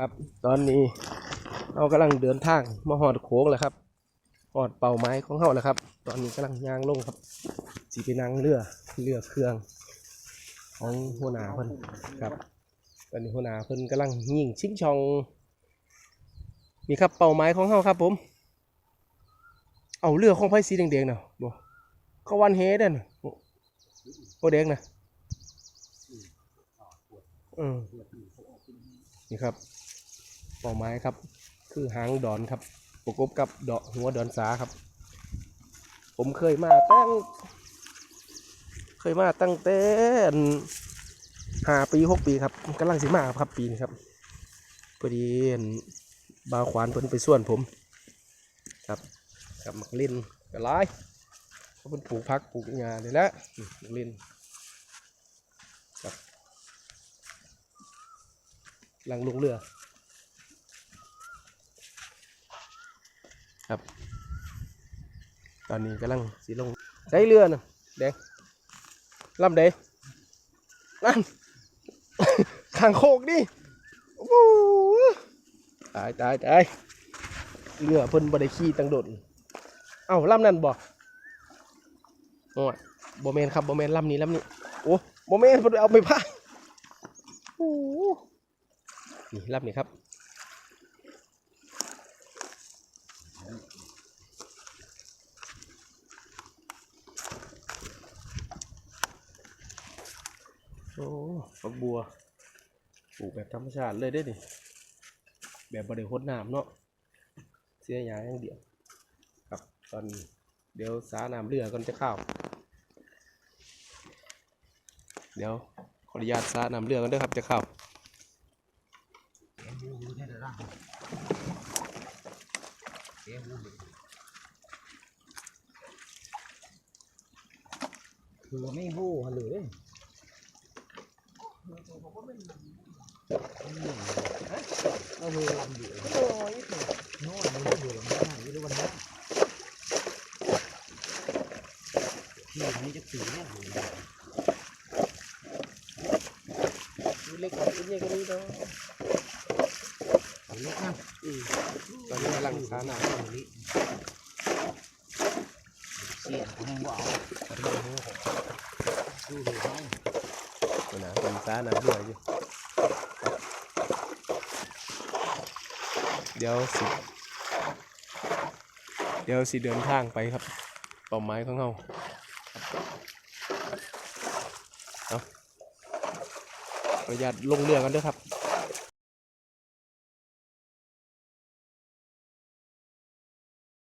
ครับ ตอนนี้เรากำลังเดินทางมาหอดโค้งแล้วครับหอดเป่าไม้ของเขาแล้วครับ ตอนนี้กำลังย่างลงครับสีไปนั่งเรือเรือเครื่อง ของหัวหน้าเพิ่นครับ ตอนนี้หัวหน้าเพิ่นกำลังยิงชิงชองนี่ครับเป่าไม้ของเขาครับ ผม เอาเรือของไผ่สีแดงๆเนาะบ่เขาวันเฮดน่ะบ่บ่แดงนะอืมนี่ครับ เป่าไม้ครับ คือหางดอนครับประกบกับดอกหัวดอนสาครับ ผมเคยมาตั้ง เคยมาตั้งแต่ห้าปีหกปีครับกำลังสิมาครับปีนี้ครับพอดีบาวขวานเพิ่นไปส่วนผม ครับกับมักลินกระไรเขาเป็นปลูกพักปลูกหญ้าเลยและนี่มักลินครับหลังลงเรือ ครับ ตอนนี้กำลังสีลงใช้เรือนะแดงลำเดนั่นขางโคกดิโอ้โหตายตายตายเรือเพิ่นบ่ได้ขี่ตังโดดเอ้าลำนั่นบ่โอ้ยบ่แมนครับบ่แมนลำนี้ลำนี้โอ้บ่แมนเพิ่นเอาไปพายโอ้โหนี่ลำนี้ครับ โอ้ฝักบัวปลูกแบบธรรมชาติเลยได้ดิแบบบริโภคน้ำเนาะเสียหยาอย่างเดียว ครับตอนเดี๋ยวสาน้ำเรือก่อนจะเข้าเดี๋ยวขออนุญาตสาน้ำเรือกันด้วยครับจะเข้าคือไม่หู้หันเลยเอ เวลำอยู่โน่นมันก็อยู่ลำน้ำอยู่ด้วยวันนี้ที่นี้จะตีเนี่ยอยู่ดูเล็กกว่าตัวนี้ก็ดีเนาะตีเล็กนะอืมตอนนี้กำลังสาน้ตรงนี้เสียผมยังว่าเอาดูเลยดูเลยให้ำนะเป็นสาน้ำเรือยู่ เดี๋ยวสิ เดี๋ยวสิเดินทางไปครับเป่าไม้ของเขาเอาประหยัดลงเรือกันด้วยครับ